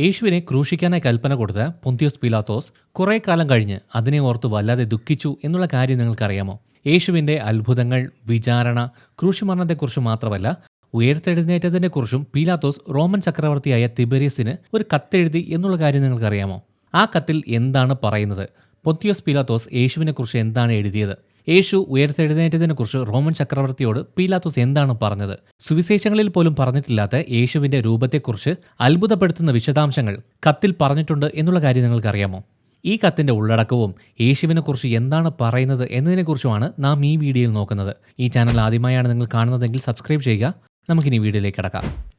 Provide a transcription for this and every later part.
യേശുവിനെ ക്രൂശിക്കാനായി കൽപ്പന കൊടുത്ത പൊന്തിയോസ് പിലാത്തോസ് കുറെ കാലം കഴിഞ്ഞ് അതിനെ ഓർത്ത് വല്ലാതെ ദുഃഖിച്ചു എന്നുള്ള കാര്യം നിങ്ങൾക്കറിയാമോ? യേശുവിന്റെ അത്ഭുതങ്ങൾ വിചാരണ ക്രൂശുമരണത്തെക്കുറിച്ച് മാത്രമല്ല ഉയർത്തെഴുന്നേറ്റതിനെക്കുറിച്ചും പീലാത്തോസ് റോമൻ ചക്രവർത്തിയായ തിബരിയസിന് ഒരു കത്തെഴുതി എന്നുള്ള കാര്യം നിങ്ങൾക്കറിയാമോ? ആ കത്തിൽ എന്താണ് പറയുന്നത്? പൊന്തിയോസ് പീലാത്തോസ് യേശുവിനെക്കുറിച്ച് എന്താണ് എഴുതിയത്? യേശു ഉയർത്തെഴുന്നേറ്റതിനെക്കുറിച്ച് റോമൻ ചക്രവർത്തിയോട് പീലാത്തോസ് എന്താണ് പറഞ്ഞത്? സുവിശേഷങ്ങളിൽ പോലും പറഞ്ഞിട്ടില്ലാത്ത യേശുവിന്റെ രൂപത്തെക്കുറിച്ച് അത്ഭുതപ്പെടുത്തുന്ന വിശദാംശങ്ങൾ കത്തിൽ പറഞ്ഞിട്ടുണ്ട് എന്നുള്ള കാര്യം നിങ്ങൾക്കറിയാമോ? ഈ കത്തിന്റെ ഉള്ളടക്കവും യേശുവിനെക്കുറിച്ച് എന്താണ് പറയുന്നത് എന്നതിനെക്കുറിച്ചുമാണ് നാം ഈ വീഡിയോയിൽ നോക്കുന്നത്. ഈ ചാനൽ ആദ്യമായാണ് നിങ്ങൾ കാണുന്നതെങ്കിൽ സബ്സ്ക്രൈബ് ചെയ്യുക. നമുക്കിനി വീഡിയോയിലേക്ക് കിടക്കാം.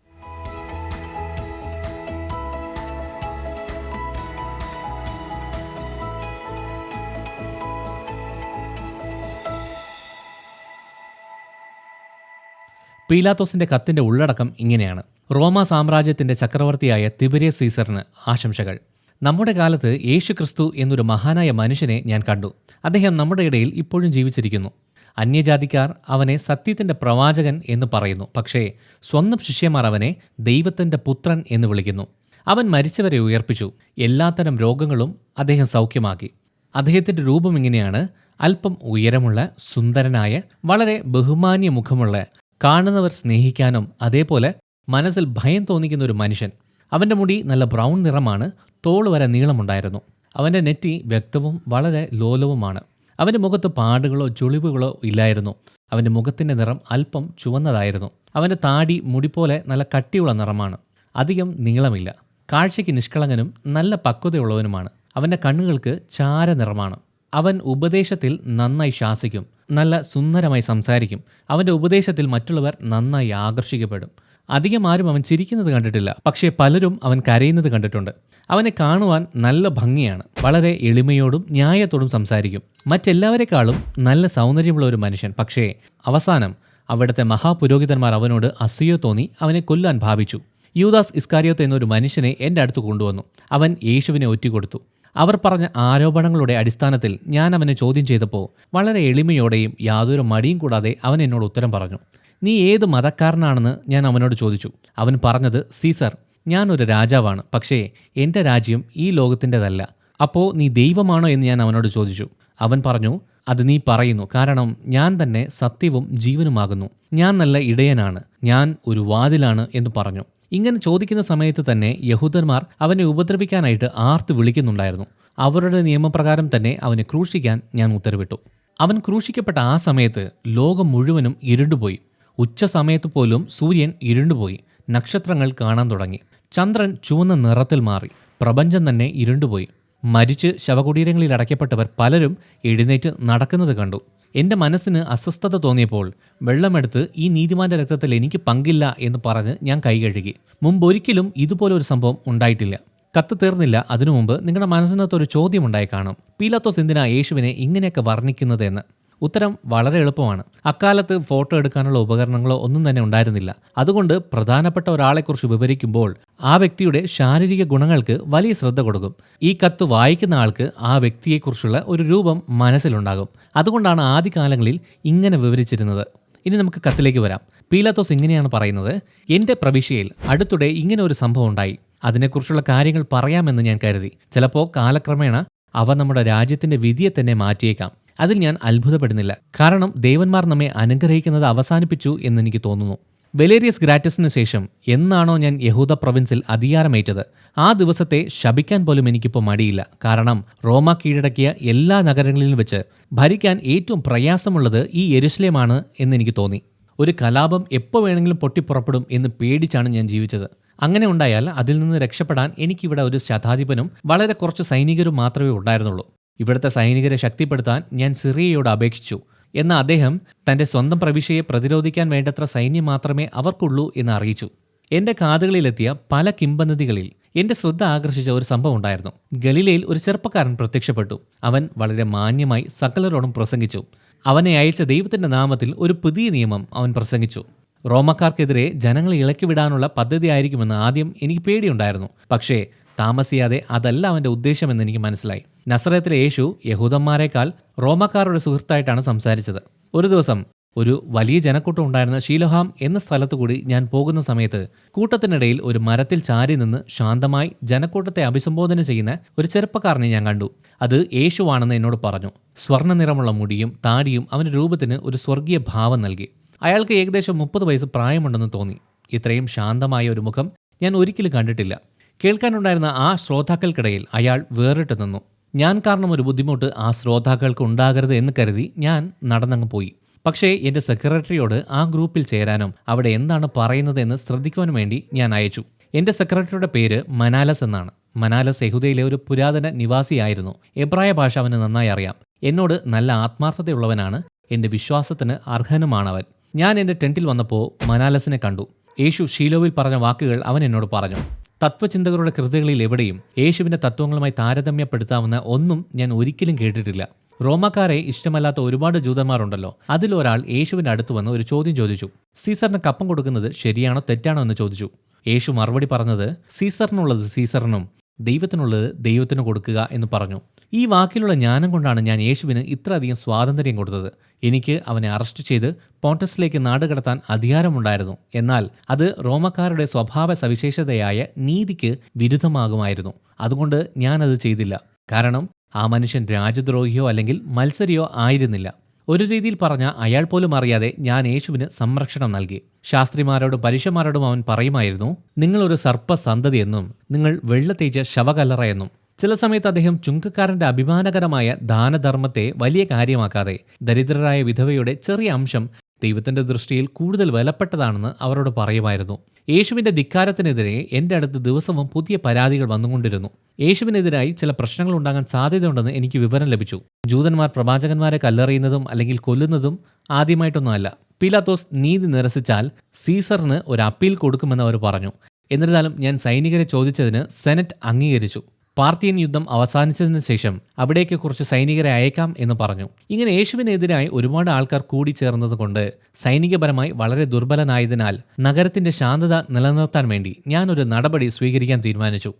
പീലാത്തോസിന്റെ കത്തിന്റെ ഉള്ളടക്കം ഇങ്ങനെയാണ്. റോമ സാമ്രാജ്യത്തിന്റെ ചക്രവർത്തിയായ തിബരിയസ് സീസറിന് ആശംസകൾ. നമ്മുടെ കാലത്ത് യേശു ക്രിസ്തു എന്നൊരു മഹാനായ മനുഷ്യനെ ഞാൻ കണ്ടു. അദ്ദേഹം നമ്മുടെ ഇടയിൽ ഇപ്പോഴും ജീവിച്ചിരിക്കുന്നു. അന്യജാതിക്കാർ അവനെ സത്യത്തിന്റെ പ്രവാചകൻ എന്ന് പറയുന്നു. പക്ഷേ സ്വന്തം ശിഷ്യന്മാർ അവനെ ദൈവത്തിന്റെ പുത്രൻ എന്ന് വിളിക്കുന്നു. അവൻ മരിച്ചവരെ ഉയർപ്പിച്ചു. എല്ലാത്തരം രോഗങ്ങളും അദ്ദേഹം സൗഖ്യമാക്കി. അദ്ദേഹത്തിന്റെ രൂപം ഇങ്ങനെയാണ്. അല്പം ഉയരമുള്ള സുന്ദരനായ വളരെ ബഹുമാന്യ മുഖമുള്ള കാണുന്നവർ സ്നേഹിക്കാനും അതേപോലെ മനസ്സിൽ ഭയം തോന്നിക്കുന്ന ഒരു മനുഷ്യൻ. അവന്റെ മുടി നല്ല ബ്രൗൺ നിറമാണ് തോൾ വരെ നീളമുണ്ടായിരുന്നു. അവന്റെ നെറ്റി വ്യക്തവും വളരെ ലോലവുമാണ്. അവന്റെ മുഖത്ത് പാടുകളോ ചുളിവുകളോ ഇല്ലായിരുന്നു. അവന്റെ മുഖത്തിന്റെ നിറം അല്പം ചുവന്നതായിരുന്നു. അവന്റെ താടി മുടി പോലെ നല്ല കട്ടിയുള്ള നിറമാണ്. അധികം നീളമില്ല. കാഴ്ചയ്ക്ക് നിഷ്കളങ്കനും നല്ല പക്വതയുള്ളവനുമാണ്. അവന്റെ കണ്ണുകൾക്ക് ചാര നിറമാണ്. അവൻ ഉപദേശത്തിൽ നന്നായി ശാസിക്കും. നല്ല സുന്ദരമായി സംസാരിക്കും. അവന്റെ ഉപദേശത്തിൽ മറ്റുള്ളവർ നന്നായി ആകർഷിക്കപ്പെടും. അധികം ആരും അവൻ ചിരിക്കുന്നത് കണ്ടിട്ടില്ല. പക്ഷേ പലരും അവൻ കരയുന്നത് കണ്ടിട്ടുണ്ട്. അവനെ കാണുവാൻ നല്ല ഭംഗിയാണ്. വളരെ എളിമയോടും ന്യായത്തോടും സംസാരിക്കും. മറ്റെല്ലാവരെക്കാളും നല്ല സൗന്ദര്യമുള്ള ഒരു മനുഷ്യൻ. പക്ഷേ അവസാനം അവിടുത്തെ മഹാപുരോഹിതന്മാർ അവനോട് അസൂയ തോന്നി അവനെ കൊല്ലാൻ ഭാവിച്ചു. യൂദാസ് ഇസ്കാരിയോത്ത് എന്നൊരു മനുഷ്യനെ എന്റെ അടുത്ത് കൊണ്ടുവന്നു. അവൻ യേശുവിനെ ഒറ്റിക്കൊടുത്തു. അവർ പറഞ്ഞ ആരോപണങ്ങളുടെ അടിസ്ഥാനത്തിൽ ഞാൻ അവനെ ചോദ്യം ചെയ്തപ്പോൾ വളരെ എളിമയോടെയും യാതൊരു മടിയും കൂടാതെ അവൻ എന്നോട് ഉത്തരം പറഞ്ഞു. നീ ഏത് മതക്കാരനാണെന്ന് ഞാൻ അവനോട് ചോദിച്ചു. അവൻ പറഞ്ഞത് സീസർ ഞാനൊരു രാജാവാണ്. പക്ഷേ എന്റെ രാജ്യം ഈ ലോകത്തിന്റെതല്ല. അപ്പോൾ നീ ദൈവമാണോ എന്ന് ഞാൻ അവനോട് ചോദിച്ചു. അവൻ പറഞ്ഞു അത് നീ പറയുന്നു. കാരണം ഞാൻ തന്നെ സത്യവും ജീവനുമാകുന്നു. ഞാൻ നല്ല ഇടയനാണ്. ഞാൻ ഒരു വാതിലാണ് എന്ന് പറഞ്ഞു. ഇങ്ങനെ ചോദിക്കുന്ന സമയത്ത് തന്നെ യഹൂദന്മാർ അവനെ ഉപദ്രവിക്കാനായിട്ട് ആർത്ത് വിളിക്കുന്നുണ്ടായിരുന്നു. അവരുടെ നിയമപ്രകാരം തന്നെ അവനെ ക്രൂശിക്കാൻ ഞാൻ ഉത്തരവിട്ടു. അവൻ ക്രൂശിക്കപ്പെട്ട ആ സമയത്ത് ലോകം മുഴുവനും ഇരുണ്ടുപോയി. ഉച്ച സമയത്ത് പോലും സൂര്യൻ ഇരുണ്ടുപോയി. നക്ഷത്രങ്ങൾ കാണാൻ തുടങ്ങി. ചന്ദ്രൻ ചുവന്ന നിറത്തിൽ മാറി. പ്രപഞ്ചം തന്നെ ഇരുണ്ടുപോയി. മരിച്ച് ശവകുടീരങ്ങളിൽ അടയ്ക്കപ്പെട്ടവർ പലരും എഴുന്നേറ്റ് നടക്കുന്നത് കണ്ടു. എന്റെ മനസ്സിന് അസ്വസ്ഥത തോന്നിയപ്പോൾ വെള്ളമെടുത്ത് ഈ നീതിമാന്റെ രക്തത്തിൽ എനിക്ക് പങ്കില്ല എന്ന് പറഞ്ഞ് ഞാൻ കൈ കഴുകി. മുമ്പൊരിക്കലും ഇതുപോലെ ഒരു സംഭവം ഉണ്ടായിട്ടില്ല. കത്ത് തീർന്നില്ല അതിനു മുമ്പ് നിങ്ങളുടെ മനസ്സിനകത്ത് ഒരു ചോദ്യം ഉണ്ടായി കാണും. പീലാത്തോസ് എന്തിനാ യേശുവിനെ ഇങ്ങനെയൊക്കെ വർണിക്കുന്നത് എന്ന് ഉത്തരം വളരെ എളുപ്പമാണ്. അക്കാലത്ത് ഫോട്ടോ എടുക്കാനുള്ള ഉപകരണങ്ങളോ ഒന്നും തന്നെ ഉണ്ടായിരുന്നില്ല. അതുകൊണ്ട് പ്രധാനപ്പെട്ട ഒരാളെക്കുറിച്ച് വിവരിക്കുമ്പോൾ ആ വ്യക്തിയുടെ ശാരീരിക ഗുണങ്ങൾക്ക് വലിയ ശ്രദ്ധ കൊടുക്കും. ഈ കത്ത് വായിക്കുന്ന ആൾക്ക് ആ വ്യക്തിയെക്കുറിച്ചുള്ള ഒരു രൂപം മനസ്സിലുണ്ടാകും. അതുകൊണ്ടാണ് ആദ്യകാലങ്ങളിൽ ഇങ്ങനെ വിവരിച്ചിരുന്നത്. ഇനി നമുക്ക് കത്തിലേക്ക് വരാം. പീലാത്തോസ് ഇങ്ങനെയാണ് പറയുന്നത് എന്റെ പ്രവിശ്യയിൽ അടുത്തിടെ ഇങ്ങനെ ഒരു സംഭവം ഉണ്ടായി. അതിനെക്കുറിച്ചുള്ള കാര്യങ്ങൾ പറയാമെന്ന് ഞാൻ കരുതി. ചിലപ്പോൾ കാലക്രമേണ അവ നമ്മുടെ രാജ്യത്തിന്റെ വിധിയെ തന്നെ മാറ്റിയേക്കാം. അതിൽ ഞാൻ അത്ഭുതപ്പെടുന്നില്ല. കാരണം ദേവന്മാർ നമ്മെ അനുഗ്രഹിക്കുന്നത് അവസാനിപ്പിച്ചു എന്നെനിക്ക് തോന്നുന്നു. വെലേരിയസ് ഗ്രാറ്റസിന് ശേഷം എന്നാണോ ഞാൻ യഹൂദ പ്രൊവിൻസിൽ അധികാരമേറ്റത്? ആ ദിവസത്തെ ശപിക്കാൻ പോലും എനിക്കിപ്പോൾ മടിയില്ല. കാരണം റോമ കീഴടക്കിയ എല്ലാ നഗരങ്ങളിലും വെച്ച് ഭരിക്കാൻ ഏറ്റവും പ്രയാസമുള്ളത് ഈ എരുസലേമാണ് എന്ന് എനിക്ക് തോന്നി. ഒരു കലാപം എപ്പോൾ വേണമെങ്കിലും പൊട്ടിപ്പുറപ്പെടും എന്ന് പേടിച്ചാണ് ഞാൻ ജീവിച്ചത്. അങ്ങനെ ഉണ്ടായാൽ അതിൽ നിന്ന് രക്ഷപ്പെടാൻ എനിക്കിവിടെ ഒരു ശതാധിപനും വളരെ കുറച്ച് സൈനികരും മാത്രമേ ഉണ്ടായിരുന്നുള്ളൂ. ഇവിടുത്തെ സൈനികരെ ശക്തിപ്പെടുത്താൻ ഞാൻ സിറിയയോട് അപേക്ഷിച്ചു. എന്ന അദ്ദേഹം തന്റെ സ്വന്തം പ്രവിശ്യയെ പ്രതിരോധിക്കാൻ വേണ്ടത്ര സൈന്യം മാത്രമേ അവർക്കുള്ളൂ എന്ന് അറിയിച്ചു. എന്റെ കാതുകളിലെത്തിയ പല കിംബനദികളിൽ എന്റെ ശ്രദ്ധ ആകർഷിച്ച ഒരു സംഭവം ഉണ്ടായിരുന്നു. ഗലീലയിൽ ഒരു ചെറുപ്പക്കാരൻ പ്രത്യക്ഷപ്പെട്ടു. അവൻ വളരെ മാന്യമായി സകലരോടും പ്രസംഗിച്ചു. അവനെ അയച്ച ദൈവത്തിന്റെ നാമത്തിൽ ഒരു പുതിയ നിയമം അവൻ പ്രസംഗിച്ചു. റോമക്കാർക്കെതിരെ ജനങ്ങളെ ഇളക്കിവിടാനുള്ള പദ്ധതി ആയിരിക്കുമെന്ന് ആദ്യം എനിക്ക് പേടിയുണ്ടായിരുന്നു. പക്ഷേ താമസിയാതെ അതല്ല അവന്റെ ഉദ്ദേശമെന്ന് എനിക്ക് മനസ്സിലായി. നസറത്തിലെ യേശു യഹൂദന്മാരെക്കാൾ റോമക്കാരുടെ സുഹൃത്തായിട്ടാണ് സംസാരിച്ചത്. ഒരു ദിവസം ഒരു വലിയ ജനക്കൂട്ടം ഉണ്ടായിരുന്ന ഷീലോഹാം എന്ന സ്ഥലത്തു കൂടി ഞാൻ പോകുന്ന സമയത്ത് കൂട്ടത്തിനിടയിൽ ഒരു മരത്തിൽ ചാരി നിന്ന് ശാന്തമായി ജനക്കൂട്ടത്തെ അഭിസംബോധന ചെയ്യുന്ന ഒരു ചെറുപ്പക്കാരനെ ഞാൻ കണ്ടു. അത് യേശുവാണെന്ന് എന്നോട് പറഞ്ഞു. സ്വർണ നിറമുള്ള മുടിയും താടിയും അവന്റെ രൂപത്തിന് ഒരു സ്വർഗീയ ഭാവം നൽകി. അയാൾക്ക് ഏകദേശം മുപ്പത് വയസ്സ് പ്രായമുണ്ടെന്ന് തോന്നി. ഇത്രയും ശാന്തമായ ഒരു മുഖം ഞാൻ ഒരിക്കലും കണ്ടിട്ടില്ല. കേൾക്കാനുണ്ടായിരുന്ന ആ ശ്രോതാക്കൾക്കിടയിൽ അയാൾ വേറിട്ട് നിന്നു. ഞാൻ കാരണം ഒരു ബുദ്ധിമുട്ട് ആ ശ്രോതാക്കൾക്ക് ഉണ്ടാകരുത് എന്ന് കരുതി ഞാൻ നടന്നങ്ങ് പോയി. പക്ഷേ എന്റെ സെക്രട്ടറിയോട് ആ ഗ്രൂപ്പിൽ ചേരാനും അവിടെ എന്താണ് പറയുന്നത് എന്ന് ശ്രദ്ധിക്കുവാനും വേണ്ടി ഞാൻ അയച്ചു. എന്റെ സെക്രട്ടറിയുടെ പേര് മനാലസ് എന്നാണ്. മനാലസ് യഹുദയിലെ ഒരു പുരാതന നിവാസിയായിരുന്നു. എബ്രായ ഭാഷ അവന് നന്നായി അറിയാം. എന്നോട് നല്ല ആത്മാർത്ഥതയുള്ളവനാണ്. എന്റെ വിശ്വാസത്തിന് അർഹനുമാണവൻ. ഞാൻ എന്റെ ടെന്റിൽ വന്നപ്പോൾ മനാലസിനെ കണ്ടു. യേശു ഷീലോവിൽ പറഞ്ഞ വാക്കുകൾ അവൻ എന്നോട് പറഞ്ഞു. തത്വചിന്തകരുടെ കൃതികളിൽ എവിടെയും യേശുവിന്റെ തത്വങ്ങളുമായി താരതമ്യപ്പെടുത്താവുന്ന ഒന്നും ഞാൻ ഒരിക്കലും കേട്ടിട്ടില്ല. റോമാക്കാരെ ഇഷ്ടമല്ലാത്ത ഒരുപാട് ജൂതന്മാരുണ്ടല്ലോ. അതിലൊരാൾ യേശുവിന്റെ അടുത്ത് വന്ന് ഒരു ചോദ്യം ചോദിച്ചു. സീസറിന് കപ്പം കൊടുക്കുന്നത് ശരിയാണോ തെറ്റാണോ? എന്ന് ചോദിച്ചു. യേശു മറുപടി പറഞ്ഞത് സീസറിനുള്ളത് സീസറിനും ദൈവത്തിനുള്ളത് ദൈവത്തിന് കൊടുക്കുക എന്ന് പറഞ്ഞു. ഈ വാക്കിലുള്ള ജ്ഞാനം കൊണ്ടാണ് ഞാൻ യേശുവിന് ഇത്രയധികം സ്വാതന്ത്ര്യം കൊടുത്തത്. എനിക്ക് അവനെ അറസ്റ്റ് ചെയ്ത് പോണ്ടസിലേക്ക് നാടുകടത്താൻ അധികാരമുണ്ടായിരുന്നു. എന്നാൽ അത് റോമക്കാരുടെ സ്വഭാവ സവിശേഷതയായ നീതിക്ക് വിരുദ്ധമാകുമായിരുന്നു. അതുകൊണ്ട് ഞാനത് ചെയ്തില്ല. കാരണം ആ മനുഷ്യൻ രാജ്യദ്രോഹിയോ അല്ലെങ്കിൽ മത്സരിയോ ആയിരുന്നില്ല. ഒരു രീതിയിൽ പറഞ്ഞ അയാൾ പോലും അറിയാതെ ഞാൻ യേശുവിന് സംരക്ഷണം നൽകി. ശാസ്ത്രിമാരോടും പരീക്ഷമാരോടും അവൻ പറയുമായിരുന്നു നിങ്ങളൊരു സർപ്പസന്തതി എന്നും നിങ്ങൾ വെള്ളത്തേച്ച ശവകല്ലറ എന്നും ചില സമയത്ത് അദ്ദേഹം ചുങ്കക്കാരന്റെ അഭിമാനകരമായ ദാനധർമ്മത്തെ വലിയ കാര്യമാക്കാതെ ദരിദ്രരായ വിധവയുടെ ചെറിയ അംശം ദൈവത്തിന്റെ ദൃഷ്ടിയിൽ കൂടുതൽ വിലപ്പെട്ടതാണെന്ന് അവരോട് പറയുമായിരുന്നു. യേശുവിന്റെ ധിക്കാരത്തിനെതിരെ എന്റെ അടുത്ത് ദിവസവും പുതിയ പരാതികൾ വന്നുകൊണ്ടിരുന്നു. യേശുവിനെതിരായി ചില പ്രശ്നങ്ങൾ ഉണ്ടാകാൻ സാധ്യതയുണ്ടെന്ന് എനിക്ക് വിവരം ലഭിച്ചു. ജൂതന്മാർ പ്രവാചകന്മാരെ കല്ലെറിയുന്നതും അല്ലെങ്കിൽ കൊല്ലുന്നതും ആദ്യമായിട്ടൊന്നുമല്ല. പിലാത്തോസ് നീതി നിരസിച്ചാൽ സീസറിന് ഒരു അപ്പീൽ കൊടുക്കുമെന്ന് അവർ പറഞ്ഞു. എന്നിരുന്നാലും ഞാൻ സൈനികരെ ചോദിച്ചതിന് സെനറ്റ് അംഗീകരിച്ചു. പാർത്തിയൻ യുദ്ധം അവസാനിച്ചതിന് ശേഷം അവിടേക്ക് കുറച്ച് സൈനികരെ അയക്കാം എന്ന് പറഞ്ഞു. ഇങ്ങനെ യേശുവിനെതിരായി ഒരുപാട് ആൾക്കാർ കൂടിച്ചേർന്നതുകൊണ്ട് സൈനികപരമായി വളരെ ദുർബലനായതിനാൽ നഗരത്തിന്റെ ശാന്തത നിലനിർത്താൻ വേണ്ടി ഞാനൊരു നടപടി സ്വീകരിക്കാൻ തീരുമാനിച്ചു.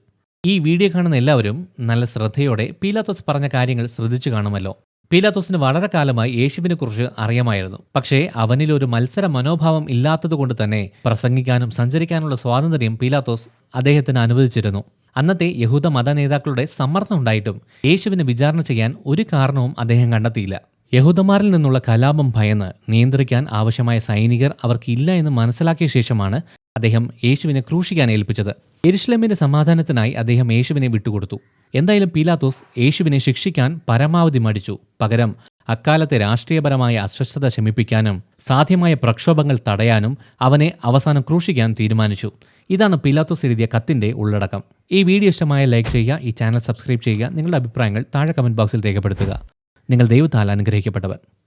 ഈ വീഡിയോ കാണുന്ന എല്ലാവരും നല്ല ശ്രദ്ധയോടെ പീലാത്തോസ് പറഞ്ഞ കാര്യങ്ങൾ ശ്രദ്ധിച്ചു കാണുമല്ലോ. പീലാത്തോസിന് വളരെ കാലമായി യേശുവിനെ കുറിച്ച് അറിയാമായിരുന്നു. പക്ഷേ അവനിൽ ഒരു മത്സര മനോഭാവം ഇല്ലാത്തതുകൊണ്ട് തന്നെ പ്രസംഗിക്കാനും സഞ്ചരിക്കാനുള്ള സ്വാതന്ത്ര്യം പീലാത്തോസ് അദ്ദേഹത്തിന് അനുവദിച്ചിരുന്നു. അന്നത്തെ യഹൂദ മത നേതാക്കളുടെ സമ്മർദ്ദം ഉണ്ടായിട്ടും യേശുവിനെ വിചാരണ ചെയ്യാൻ ഒരു കാരണവും അദ്ദേഹം കണ്ടെത്തിയില്ല. യഹൂദന്മാരിൽ നിന്നുള്ള കലാപം ഭയന്ന് നിയന്ത്രിക്കാൻ ആവശ്യമായ സൈനികർ അവർക്കില്ല എന്ന് മനസ്സിലാക്കിയ ശേഷമാണ് അദ്ദേഹം യേശുവിനെ ക്രൂശിക്കാൻ ഏൽപ്പിച്ചത്. എരുഷ്ലമിന്റെ സമാധാനത്തിനായി അദ്ദേഹം യേശുവിനെ വിട്ടുകൊടുത്തു. എന്തായാലും പീലാത്തോസ് യേശുവിനെ ശിക്ഷിക്കാൻ പരമാവധി മടിച്ചു. പകരം അക്കാലത്തെ രാഷ്ട്രീയപരമായ അസ്വസ്ഥത ശമിപ്പിക്കാനും സാധ്യമായ പ്രക്ഷോഭങ്ങൾ തടയാനും അവനെ അവസാനം ക്രൂശിക്കാൻ തീരുമാനിച്ചു. ഇതാണ് പിലാത്തോസ് എഴുതിയ കത്തിന്റെ ഉള്ളടക്കം. ഈ വീഡിയോ ഇഷ്ടമായ ലൈക്ക് ചെയ്യുക ഈ ചാനൽ സബ്സ്ക്രൈബ് ചെയ്യുക നിങ്ങളുടെ അഭിപ്രായങ്ങൾ താഴെ കമന്റ് ബോക്സിൽ രേഖപ്പെടുത്തുക. നിങ്ങൾ ദൈവത്താൽ അനുഗ്രഹിക്കപ്പെട്ടവർ.